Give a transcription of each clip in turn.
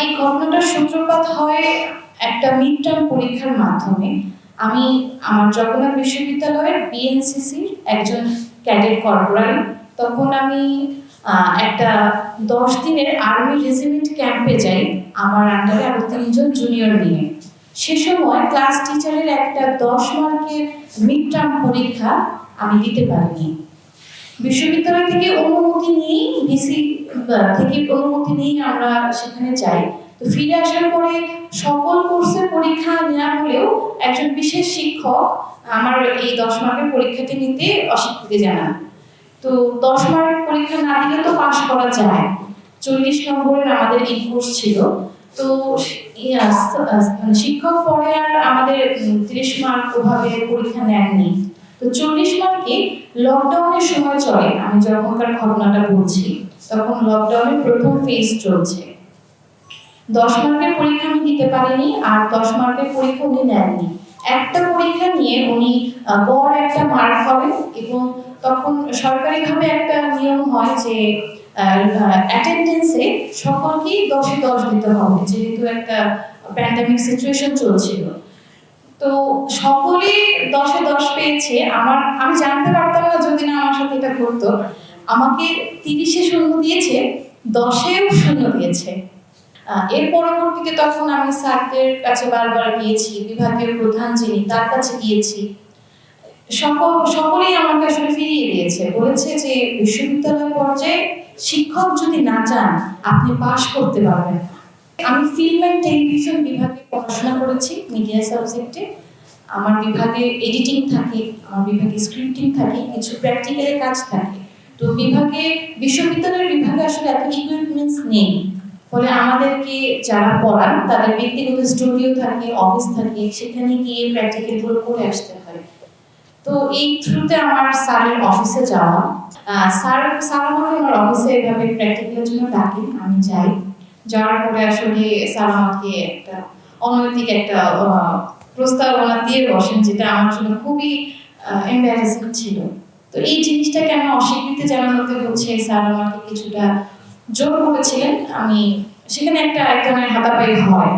এই ঘটনাটার সূত্রপাত হয় একটা মিড টার্ম পরীক্ষার মাধ্যমে। আমি আমার জগন্নাথ বিশ্ববিদ্যালয়ের বিএনসিসির একজন ক্যাডেট কর্পোরাল। তখন আমি একটা দশ দিনের আর্মি রেজিমেন্ট ক্যাম্পে যাই আমার আন্ডারে আরও তিনজন জুনিয়র নিয়ে। সে সময় ক্লাস টিচারের একটা দশ মার্কের মিড টার্ম পরীক্ষা আমি দিতে পারিনি। বিশ্ববিদ্যালয় থেকে অনুমতি নিয়েই থেকে অনুমতি নিয়েই আমরা সেখানে যাই। তো ফিরে আসার পরে সকল কোর্সের পরীক্ষা নেওয়া হলেও একজন বিশেষ শিক্ষক আমার এই দশ মার্কের পরীক্ষাটি নিতে অস্বীকৃতি জানান। তো দশ মার্ক পরীক্ষা না দিলে তো পাশ করা যায়। চল্লিশ নম্বরের আমাদের এই কোর্স ছিল। তো মানে শিক্ষক পরে আর আমাদের তিরিশ মার্ক ওভাবে পরীক্ষা নেননি। তো চল্লিশ মার্কে লকডাউনের সময় চলে। আমি যখনকার ঘটনাটা বলছি, তখন লকডাউনের প্রথম ফেজ চলছে। দশ মার্কের পরীক্ষা আমি দিতে পারিনি, আর দশ মার্কের পরীক্ষা উনি নেননি একটা পরীক্ষা নিয়ে উনি গড় একটা মার্ক করেন এবং তখন সরকারিভাবে একটা নিয়ম হয় যে অ্যাটেন্ডেন্সে সকলকেই দশে দশ দিতে হবে, যেহেতু একটা প্যান্ডামিক সিচুয়েশন চলছিল। তো সকলেই দশে দশ পেয়েছে, আমার, আমি জানতে পারতাম না যদি না আমার সাথে এটা ঘটতো। আমাকে তিরিশে শূন্য দিয়েছে, দশেও শূন্য দিয়েছে। এর পরবর্তীতে তখন আমি স্যারদের কাছে বারবার গিয়েছি, বিভাগীয় প্রধান যিনি, তার কাছে গিয়েছি। সকল, সকলেই আমাকে আসলে ফিরিয়ে দিয়েছে। বলেছে যে, বিশ্ববিদ্যালয় পর্যায়ে শিক্ষক যদি না চান, আপনি পাশ করতে পারবেন আমি ফিল্ম অ্যান্ড টেলিভিশন বিভাগে পড়াশোনা করেছি মিডিয়া সাবজেক্টে আমার বিভাগে এডিটিং থাকে, আমার বিভাগে স্ক্রিপ্টিং থাকে, কিছু প্র্যাকটিক্যালের কাজ থাকে। তো বিভাগে, বিশ্ববিদ্যালয়ের বিভাগে আসলে এত ইকুইপমেন্টস নেই। ফলে আমাদেরকে যারা পড়ান, তাদের ব্যক্তিগত স্টুডিও থাকে অফিস থাকে, সেখানে গিয়ে প্র্যাকটিক্যালগুলো করে আসতে হয়। তো এই থ্রুতে আমার স্যারের অফিসে যাওয়া। স্যার স্যার আমাকে আমার অফিসে এভাবে প্র্যাকটিক্যালের জন্য ডাকেন, আমি যাই। যাওয়ার পরে আসলে স্যার আমাকে একটা অনৈতিক একটা প্রস্তাবনা দিয়ে বসেন, যেটা আমার জন্য খুবই এম্বারেসিং ছিল। তো এই জিনিসটাকে আমি অস্বীকৃতি জানানোতে হচ্ছে স্যার আমাকে কিছুটা জোর করেছিলেন? আমি, সেখানে একটা এক ধরনের হাতাপাই হয়।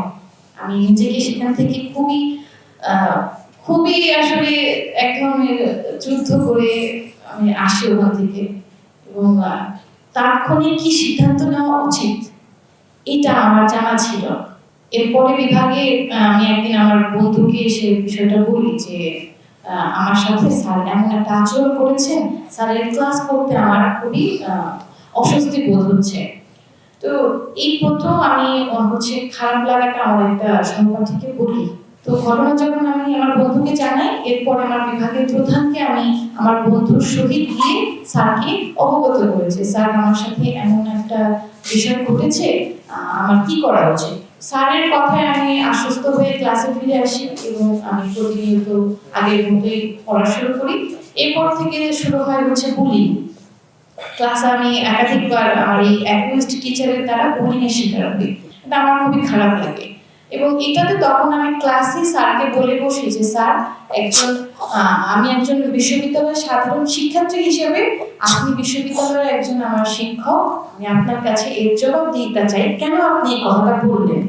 আমি নিজেকে সেখান থেকে খুবই খুবই আসলে এক ধরনের যুদ্ধ করে আমি আসি ওখান থেকে। এবং তাৎক্ষণিক কি সিদ্ধান্ত নেওয়া উচিত? এটা আমার জানা ছিল এরপরে বিভাগে আমি একদিন আমার বন্ধুকে সে বিষয়টা বলি যে আমার সাথে স্যার এমন একটা আচরণ করেছেন। স্যারের ক্লাস করতে আমার খুবই অস্বস্তি বোধ হচ্ছে। তো এই প্রথম আমি হচ্ছে খারাপ লাগাটা আমার একটা সহপাঠীকে বলি। তো ঘটনা যখন আমি আমার বন্ধুকে জানাই, এরপর আমার বিভাগের প্রধানকে আমি আমার বন্ধুর সহিত গিয়ে স্যারকে অবগত করেছে। স্যার আমার সাথে এমন একটা বিষয় ঘটেছে আমার কি করা উচিত? স্যারের কথায় আমি আশ্বস্ত হয়ে ক্লাসে ফিরে আসি এবং আমি প্রতিনিয়ত আগের মতোই পড়া শুরু করি। এরপর থেকে শুরু হয় হচ্ছে বুলিং ক্লাস আমি একাধিকবার আর এই টিচারের দ্বারা বুলিংয়ের শিকার হই। আমার খুবই খারাপ লাগে। এবং এটাতে তখন আমি ক্লাসে স্যারকে বলে বসি যে, স্যার, একজন আমি একজন বিশ্ববিদ্যালয়ের সাধারণ শিক্ষার্থী হিসেবে আপনি বিশ্ববিদ্যালয়ের একজন আমার শিক্ষক, আমি আপনার কাছে এর জবাব দিতে চাই। কেন আপনি এই কথাটা বললেন?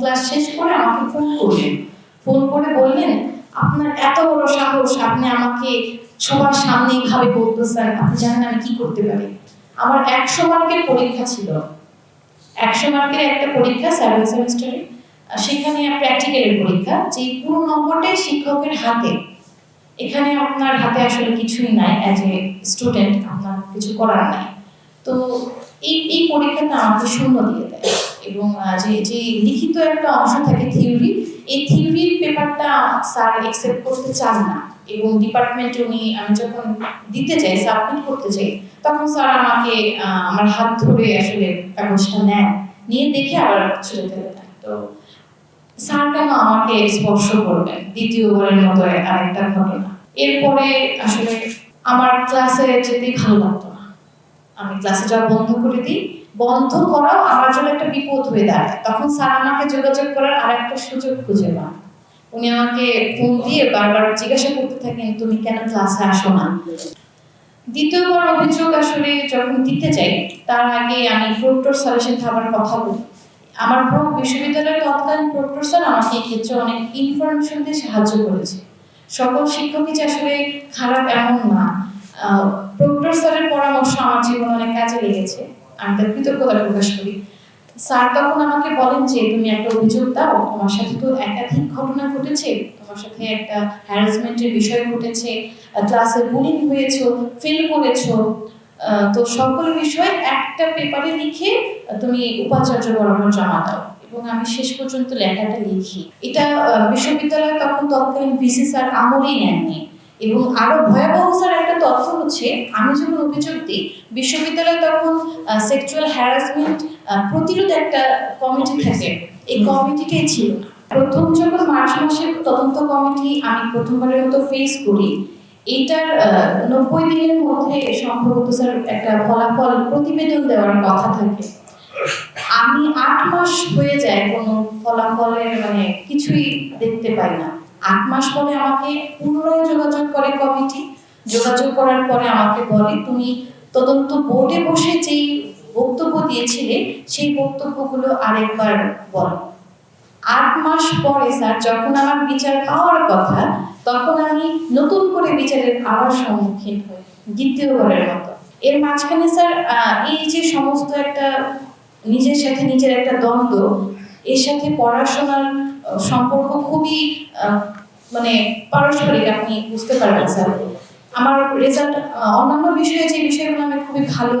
ক্লাস শেষ করে আমাকে ফোন করলেন। ফোন করে বললেন, আপনার এত বড় সাহস, আপনি আমাকে সবার সামনে এইভাবে বলতেছেন, আপনি জানেন আমি কি করতে পারি? আমার একশো মার্কের পরীক্ষা ছিল। একশো মার্কের একটা পরীক্ষা সেভেন সেমিস্টারে সেখানে প্র্যাকটিক্যালের পরীক্ষা, যে পুরো নম্বরটাই শিক্ষকের হাতে। এখানে আপনার হাতে আসলে কিছুই নাই অ্যাজ এ স্টুডেন্ট আপনার কিছু করার নাই। তো এই এই পরীক্ষাটা আমাকে শূন্য দিয়ে দেয়। এবং যে যে লিখিত একটা অংশ থাকে থিওরি এই থিওরির পেপারটা স্যার একসেপ্ট করতে চান না। এবং ডিপার্টমেন্টে উনি, আমি যখন দিতে চাই সাবমিট করতে চাই, তখন স্যার আমাকে আমার হাত ধরে আসলে কাগজটা নেন নিয়ে দেখে আবার ছুটে ফেলে দেন তো স্যার কেন আমাকে স্পর্শ করবেন দ্বিতীয়বারের মতো আরেকটা ঘটনা। এরপরে আসলে আমার ক্লাসে যেতেই ভালো লাগতো না। আমি ক্লাসে যাওয়া বন্ধ করে দিই। বন্ধ করাও আমার জন্য একটা বিপদ হয়ে দাঁড়ায়। তখন স্যার আমাকে যোগাযোগ করার আরেকটা সুযোগ খুঁজে পান। উনি আমাকে ফোন দিয়ে বারবার জিজ্ঞাসা করতে থাকেন, তুমি কেন ক্লাসে আসো না? দ্বিতীয়বার অভিযোগ আসলে যখন দিতে যাই তার আগে আমি প্রক্টর সাথে আবার কথা বলি। আমার পুরো বিশ্ববিদ্যালয়ের তৎকালীন প্রক্টর স্যার আমাকে এই ক্ষেত্রে অনেক ইনফরমেশন দিয়ে সাহায্য করেছে। সকল শিক্ষকই যে আসলে খারাপ এমন না। প্রক্টর স্যারের পরামর্শ আমার জীবনে অনেক কাজে লেগেছে। আমি তার কৃতজ্ঞতা প্রকাশ করি। স্যার তখন আমাকে বলেন যে, তুমি একটা অভিযোগ দাও, তোমার সাথে তো একাধিক ঘটনা ঘটেছে, তোমার সাথে একটা হ্যারাসমেন্টের বিষয় ঘটেছে ক্লাসে বুলিং হয়েছো ফেল করেছ তো সকল বিষয় একটা পেপারে লিখে তুমি উপাচার্য বরাবর জমা দাও। এবং আমি শেষ পর্যন্ত লেখাটা লিখি। এটা বিশ্ববিদ্যালয়ে তখন তৎকালীন ভিসি স্যার আমলেই নেননি। এবং আরও ভয়াবহ স্যার একটা তথ্য হচ্ছে আমি যখন অভিযোগ দিই বিশ্ববিদ্যালয়ে তখন সেক্সুয়াল হ্যারাসমেন্ট প্রতিরোধ একটা কমিটি থাকে। এই কমিটিটাই ছিল। প্রথম যখন মার্চ মাসে তদন্ত কমিটি আমি প্রথমবারের মতো ফেস করি এইটার আহ, নব্বই দিনের মধ্যে সম্ভবত স্যার একটা ফলাফল প্রতিবেদন দেওয়ার কথা থাকে। আমি আট মাস হয়ে যায় কোনো ফলাফলের মানে কিছুই দেখতে পাই না। আট মাস পরে আমাকে পুনরায় যোগাযোগ করে কমিটি। যোগাযোগ করার পরে আমাকে বলে, তুমি তদন্ত বোর্ডে বসে যেই বক্তব্য দিয়েছিলে, সেই বক্তব্যগুলো আরেকবার বল। আট মাস পরে, স্যার, যখন আমার বিচার পাওয়ার কথা, তখন আমি নতুন করে বিচারের আবার সম্মুখীন হই, দ্বিতীয়বারের মতো। এর মাঝখানে, স্যার এই যে সমস্ত একটা নিজের সাথে নিজের একটা দ্বন্দ্ব, এর সাথে পড়াশোনার সম্পর্ক খুবই মানে পারস্পরিক আপনি বুঝতে পারবেন স্যার। আমার রেজাল্ট অন্যান্য বিষয়ে যে বিষয়গুলো আমি খুবই ভালো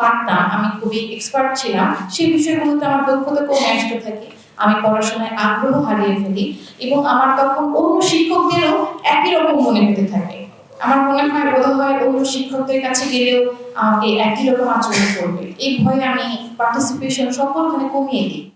পারতাম, আমি খুবই এক্সপার্ট ছিলাম, সেই বিষয়গুলোতে আমার দক্ষতা কমে আসতে থাকে। আমি পড়াশোনায় আগ্রহ হারিয়ে ফেলি এবং আমার তখন অন্য শিক্ষকদেরও একই রকম মনে হতে থাকে। আমার মনে হয় বোধ হয় অন্য শিক্ষকদের কাছে গেলেও আমাকে একই রকম আচরণ করবে। এই ভয়ে আমি পার্টিসিপেশন সকলখানে কমিয়ে দিই।